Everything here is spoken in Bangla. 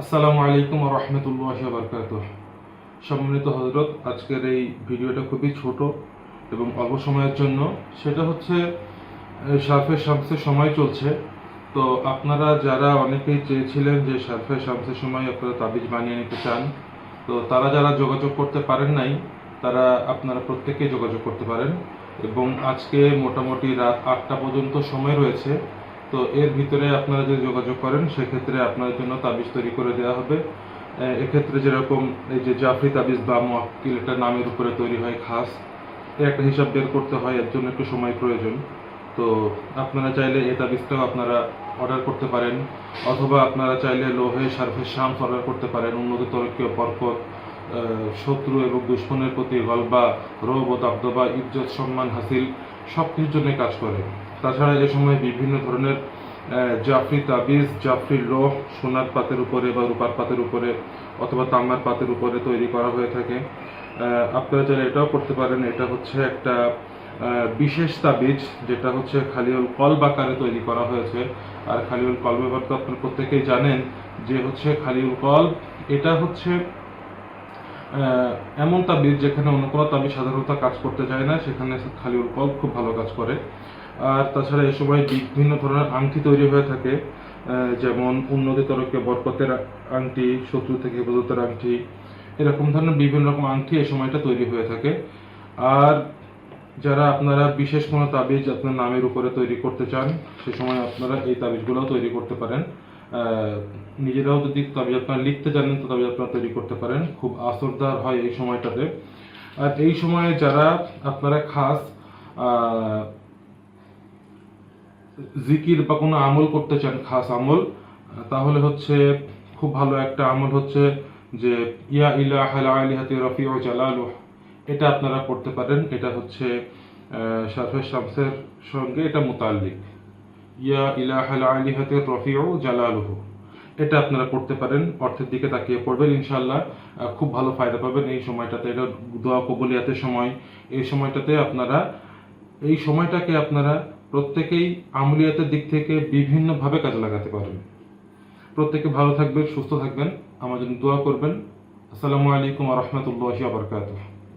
আসসালামু আলাইকুম রহমতুল্লাহ বরকাত সম্মানিত হজরত আজকের এই ভিডিওটা খুবই ছোট এবং অল্প সময়ের জন্য। সেটা হচ্ছে আহ, সার্ফে শামসের সময় চলছে। তো আপনারা যারা অনেকেই চেয়েছিলেন যে সার্ফে শামসের সময় আপনারা তাবিজ বানিয়ে নিতে চান তো তারা যারা যোগাযোগ করতে পারেন নাই তারা আপনারা প্রত্যেকেই যোগাযোগ করতে পারেন। এবং আজকে মোটামুটি রাত আটটা পর্যন্ত সময় রয়েছে। তো এর ভিতরে আপনারা যদি যোগাযোগ করেন সেক্ষেত্রে আপনার জন্য তাবিজ তৈরি করে দেওয়া হবে। এক্ষেত্রে যেরকম এই যে জাফরি তাবিজ বা মোয়াক্কিল এটা নামের উপরে তৈরি হয় খাস এর একটা হিসাব বের করতে হয় এর জন্য একটু সময় প্রয়োজন। তো আপনারা চাইলে এই তাবিজটাও আপনারা অর্ডার করতে পারেন অথবা আপনারা চাইলে লোহে সার্ফের শামস অর্ডার করতে পারেন। উন্নত তরকীয় আহ, শত্রু এবং দুশ্মনের প্রতি গলবা রোগ ও দাবদবা ইজ্জত সম্মান হাসিল সব কিছুর জন্য কাজ করে। তাছাড়া এ সময় বিভিন্ন ধরনের জাফরি তাবিজ, জাফরি লোহ সোনার পাতের উপরে বা রূপার পাতের উপরে অথবা তামার পাতের উপরে তৈরি করা হয়ে থাকে। আপনারা চাইলে এটাও করতে পারেন। এটা হচ্ছে একটা বিশেষ তাবিজ যেটা হচ্ছে খালিউল কল আকারে তৈরি করা হয়েছে। আর খালিউল কল ব্যাপার তো আপনারা প্রত্যেকেই জানেন যে হচ্ছে খালিউল কল এটা হচ্ছে এমন তাবিজ যেখানে অন্য কোনো তাবিজ সাধারণত কাজ করতে চায় না, সেখানে খালি কল খুব ভালো কাজ করে। আর তাছাড়া এই সময় বিভিন্ন ধরনের আংটি তৈরি হয়ে থাকে যেমন উন্নতি তরকে বরকতের আংটি, শত্রু থেকে হেফাজতের আংটি, এরকম ধরনের বিভিন্ন রকম আংটি এই সময়টা তৈরি হয়ে থাকে। আর যারা আপনারা বিশেষ কোনো তাবিজ আপনার নামের উপরে তৈরি করতে চান, সে সময় আপনারা এই তাবিজগুলোও তৈরি করতে পারেন। নিজেরাও যদি তাবিজ আপনারা লিখতে জানেন, তো তাবিজ আপনারা তৈরি করতে পারেন। খুব আসরদার হয় এই সময়টাতে। আর এই সময়ে যারা আপনারা খাস জিকির বা কোনো আমল করতে চান, খাস আমল, তাহলে হচ্ছে খুব ভালো একটা আমল হচ্ছে যে, ইয়া ইলাহ আলিহাতি রফি ও জালালু এটা আপনারা করতে পারেন। এটা হচ্ছে শারফে শামসের সঙ্গে এটা মুতাল্লিক। ইয়া ইলাহ আলিহাতি রফি ও জালালুহু। এটা আপনারা করতে পারেন, অর্থের দিকে তাকিয়ে পড়বেন ইনশাল্লাহ খুব ভালো ফায়দা পাবেন এই সময়টাতে। এটা দোয়া কবুলিয়াতের সময়। এই সময়টাতে আপনারা, এই সময়টাকে আপনারা প্রত্যেকেই আমলিয়াতের দিক থেকে বিভিন্নভাবে কাজে লাগাতে পারেন। প্রত্যেকে ভালো থাকবেন, সুস্থ থাকবেন। আমার জন্য দোয়া করবেন। আসসালামু আলাইকুম রহমতুল্লাহ আবরকাতুহ